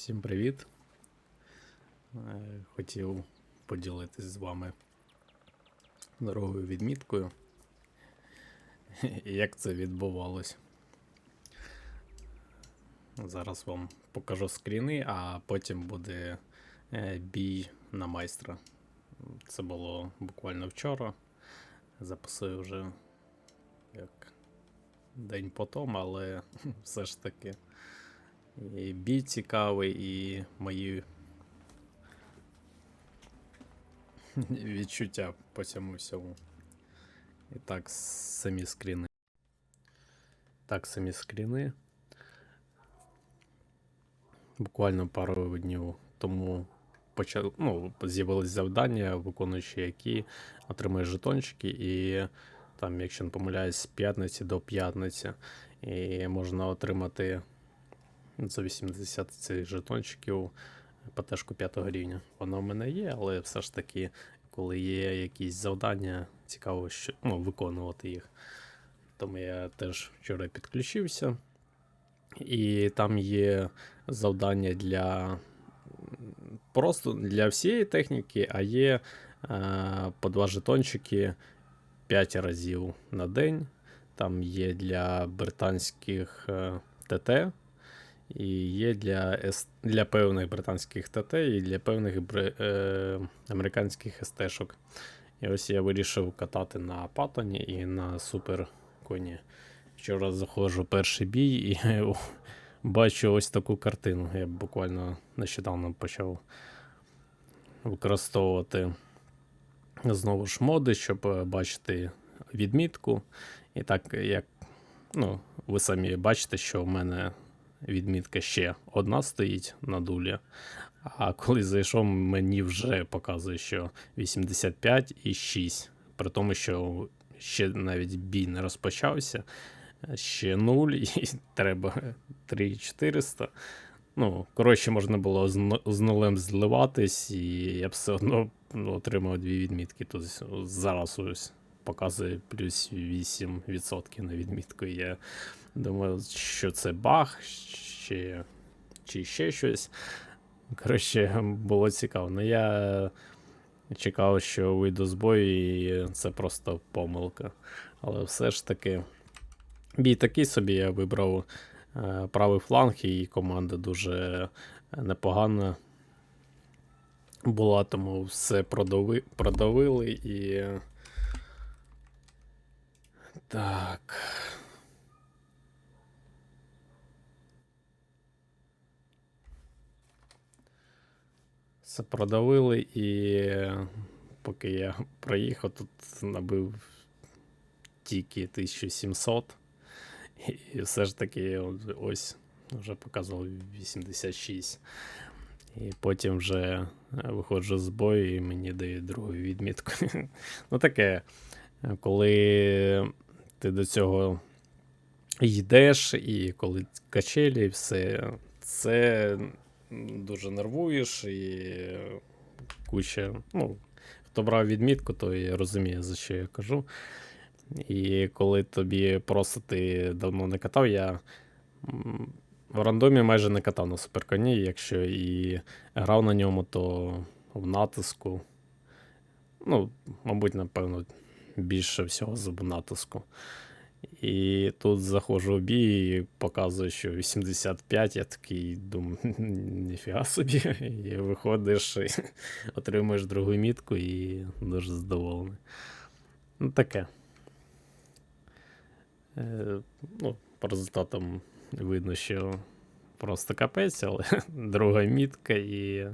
Всім привіт. Е, Хотів поділитись з вами дорогою відміткою. Як це відбувалось. Зараз вам покажу скріни, а потім буде е, бій на майстра. Це було буквально вчора. Записую вже як день потом, але все ж таки. І бій цікавий, і мої відчуття по цьому всьому. І так, самі скріни. Так, самі скріни. Буквально пару днів тому почав, ну, з'явились завдання, виконуючи які отримуєш жетончики, і там, якщо не помиляюсь, з п'ятниці до п'ятниці. І можна отримати за 80 цих жетончиків ПТшку 5 рівня. Вона в мене є, але все ж таки, коли є якісь завдання, цікаво що, ну, виконувати їх. Тому я теж вчора підключився. І там є завдання для просто для всієї техніки, а є е, по два жетончики 5 разів на день. Там є для британських е, ТТ, і є для, для певних британських ТТ і для певних бри- е, американських СТ-шок. І ось я вирішив катати на Паттоні і на Супер коні. Вчора заходжу перший бій і бачу ось таку картину. Я буквально нещодавно почав використовувати знову ж моди, щоб е, бачити відмітку. І так, як ну, ви самі бачите, що в мене відмітка ще одна стоїть на дулі. А коли зайшов, мені вже показує, що 85 і 6. При тому, що ще навіть бій не розпочався. Ще 0 і треба 3400. Ну, коротше, можна було з, ну- нулем зливатись, і я б все одно ну, отримав дві відмітки. Тут зараз ось показує плюс 8% на відмітку. Я думаю, що це баг, чи, чи ще щось. Коротше, було цікаво. Ну, я чекав, що вийду з бою, і це просто помилка. Але все ж таки, бій такий собі я вибрав е, правий фланг, і команда дуже непогана була, тому все продави, продавили і. Так. Все продавили, і поки я проїхав, тут набив тільки 1700. І все ж таки, ось вже показував 86. І потім вже е, виходжу з бою і мені дають другу відмітку. ну таке, коли ти до цього йдеш, і коли качелі, все це дуже нервуєш і куча. Ну, хто брав відмітку, той розуміє, за що я кажу. І коли тобі просто ти давно не катав, я в рандомі майже не катав на суперконі, якщо і грав на ньому, то в натиску. Ну, мабуть, напевно, більше всього з натиску. І тут заходжу в бій і показує, що 85, я такий думаю, ніфіга собі. І виходиш, і отримуєш другу мітку і дуже задоволений. Ну, таке. Е, ну, по результатам видно, що просто капець, але друга мітка, і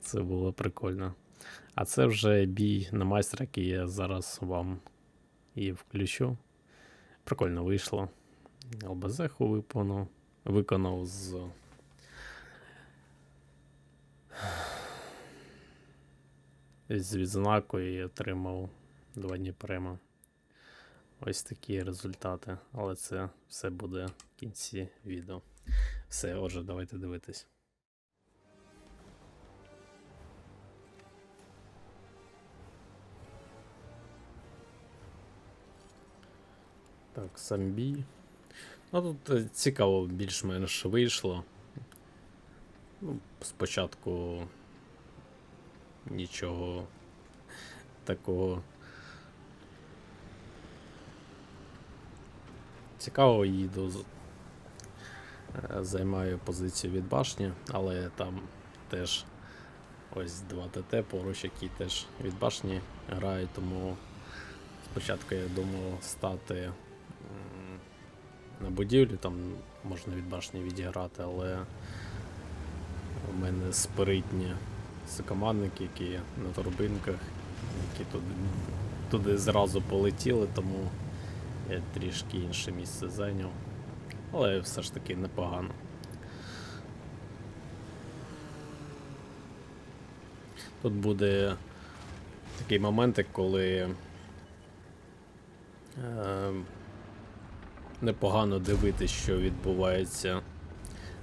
це було прикольно. А це вже бій на майстра, який я зараз вам і включу. Прикольно вийшло. ЛБЗ-ху виконав, виконав з. З відзнакою і отримав два дні према. Ось такі результати. Але це все буде в кінці відео. Все, отже, давайте дивитись. Так, сам бій. Ну тут е, цікаво більш-менш вийшло. Ну, спочатку нічого такого. Цікаво їду. е, Займаю позицію від башні, але там теж ось 2 ТТ поруч, які теж від башні грають, тому спочатку я думав стати на будівлі, там можна від башні відіграти, але у мене спиритні сокомандники, які на торбинках, які туди, туди зразу полетіли, тому я трішки інше місце зайняв. Але все ж таки непогано. Тут буде такий момент, коли е, непогано дивитися, що відбувається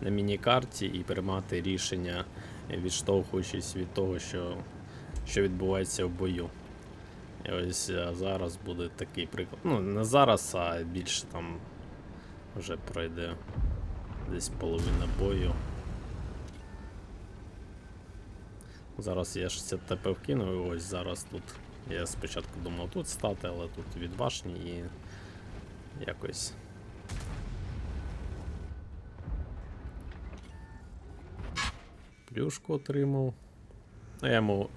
на міні-карті, і приймати рішення, відштовхуючись від того, що, що відбувається в бою. І ось зараз буде такий приклад. Ну, не зараз, а більше там вже пройде десь половина бою. Зараз я 60 ТП вкинув, і ось зараз тут. Я спочатку думав тут стати, але тут від башні і якось. Плюшку отримав. Ну, Я йому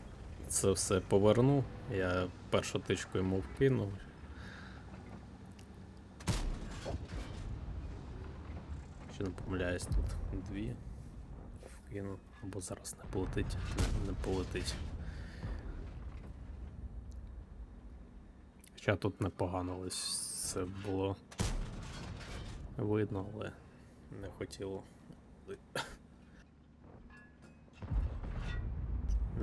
це все поверну. Я першу тичку йому вкинув. Чи не помиляюсь тут дві. Вкину. Або зараз не полетить. Не, не полетить. Хоча тут непогано це було видно, але не хотіло.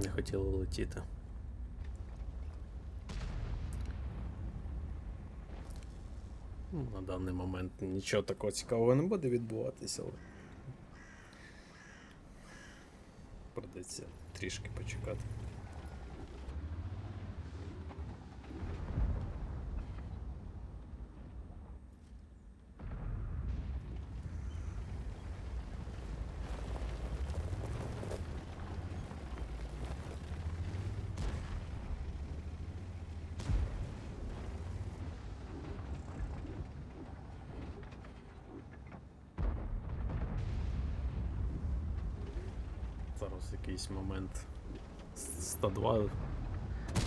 Не хотіло летіти. Ну, На даний момент нічого такого цікавого не буде відбуватися, але. Придеться трішки почекати. Зараз якийсь момент 102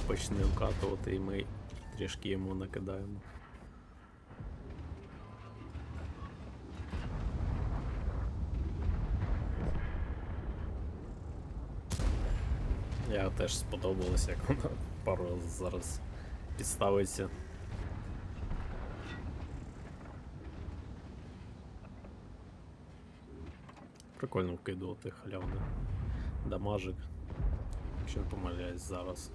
почне вкатувати і ми трішки йому накидаємо. Я теж сподобалося, як вона пару зараз підставиться. Прикольно вкидувати халявний дамажик. Якщо не помиляюсь зараз.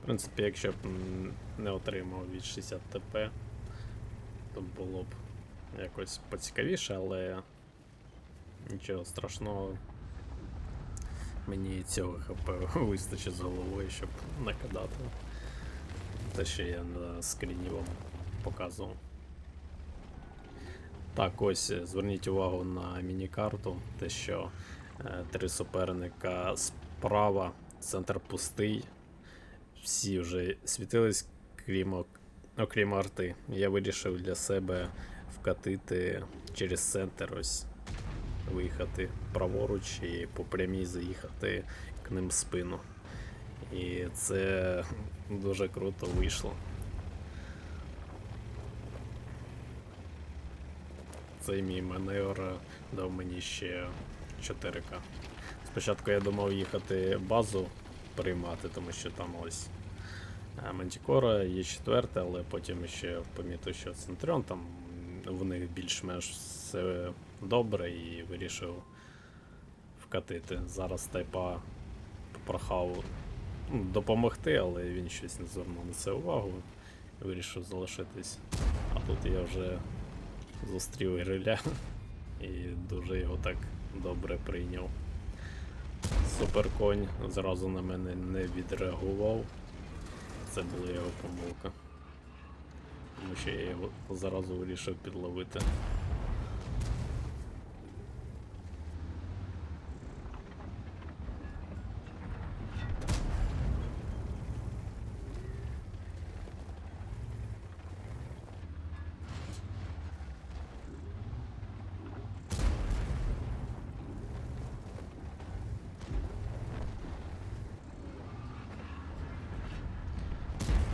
В принципі, якщо б не отримав від 60 ТП, то було б якось поцікавіше, але нічого страшного. Мені цього ХП вистачить з головою, щоб накидати. Те, що я на скріні вам показував. Так, ось е, зверніть увагу на міні-карту, те, що е, три суперника справа, центр пустий. Всі вже світились, крім, окрім арти. Я вирішив для себе вкатити через центр, ось виїхати праворуч і по прямій заїхати к ним спину. І це дуже круто вийшло. Цей мій маневр дав мені ще 4К. Спочатку я думав їхати базу приймати, тому що там ось е, Мантікора є четверте, але потім ще помітив, що Центріон там в них більш-менш все добре і вирішив вкатити. Зараз тайпа попрохав ну, допомогти, але він щось не звернув на це увагу. Вирішив залишитись. А тут я вже зустрів гриля і дуже його так добре прийняв. Суперконь зразу на мене не відреагував. Це була його помилка. тому що я його зразу вирішив підловити.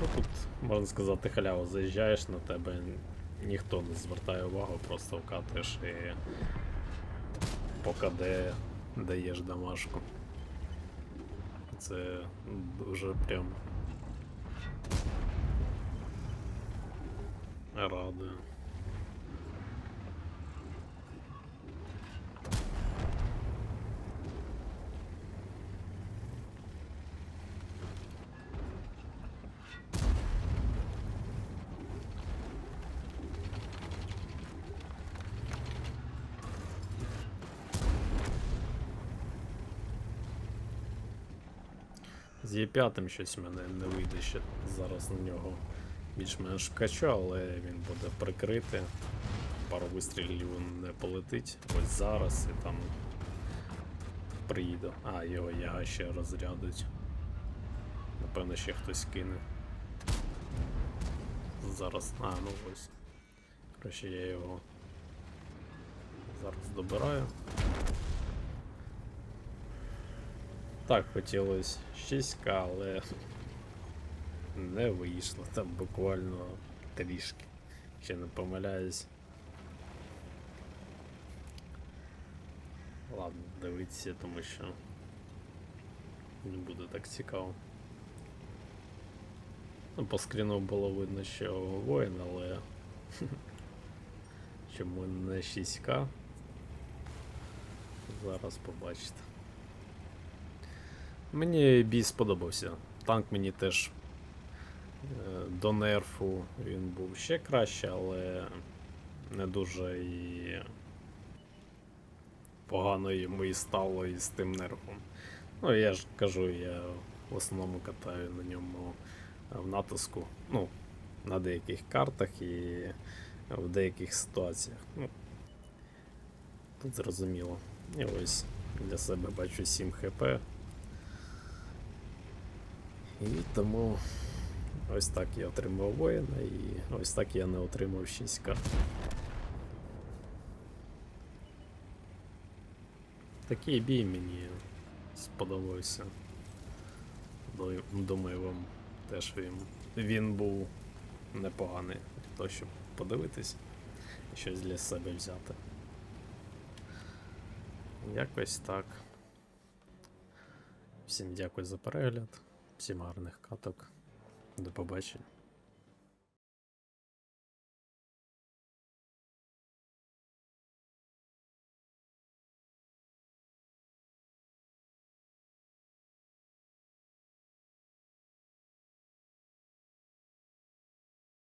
Ну тут, можна сказати, халява, заїжджаєш на тебе, ніхто не звертає увагу, просто вкатуєш і по КД даєш домашку. Це дуже прям радує. З Є5 щось мене не вийде ще зараз на нього більш-менш вкачу, але він буде прикрити. Пару вистрілів не полетить. Ось зараз і там приїду. А, його яга ще розрядуть. Напевно, ще хтось кине. Зараз. А, ну ось. Коротше, я його зараз добираю. Так, хотілося 6к, але не вийшло. Там буквально трішки. Ще не помиляюсь. Ладно, дивіться, тому що не буде так цікаво. Ну, по скріну було видно, що воїн, але чому не 6к? Зараз побачите. Мені бій сподобався. Танк мені теж е, до нерфу він був ще краще, але не дуже і погано йому і стало із тим нерфом. Ну, я ж кажу, я в основному катаю на ньому в натиску. Ну, на деяких картах і в деяких ситуаціях. Ну, тут зрозуміло. І ось для себе бачу 7 хп. І тому ось так я отримав воїна і ось так я не отримав 6 карт. Такий бій мені сподобався. Думаю, вам теж він, він був непоганий для того, щоб подивитись і щось для себе взяти. Якось так. Всім дякую за перегляд. Всім гарних каток. До побачення.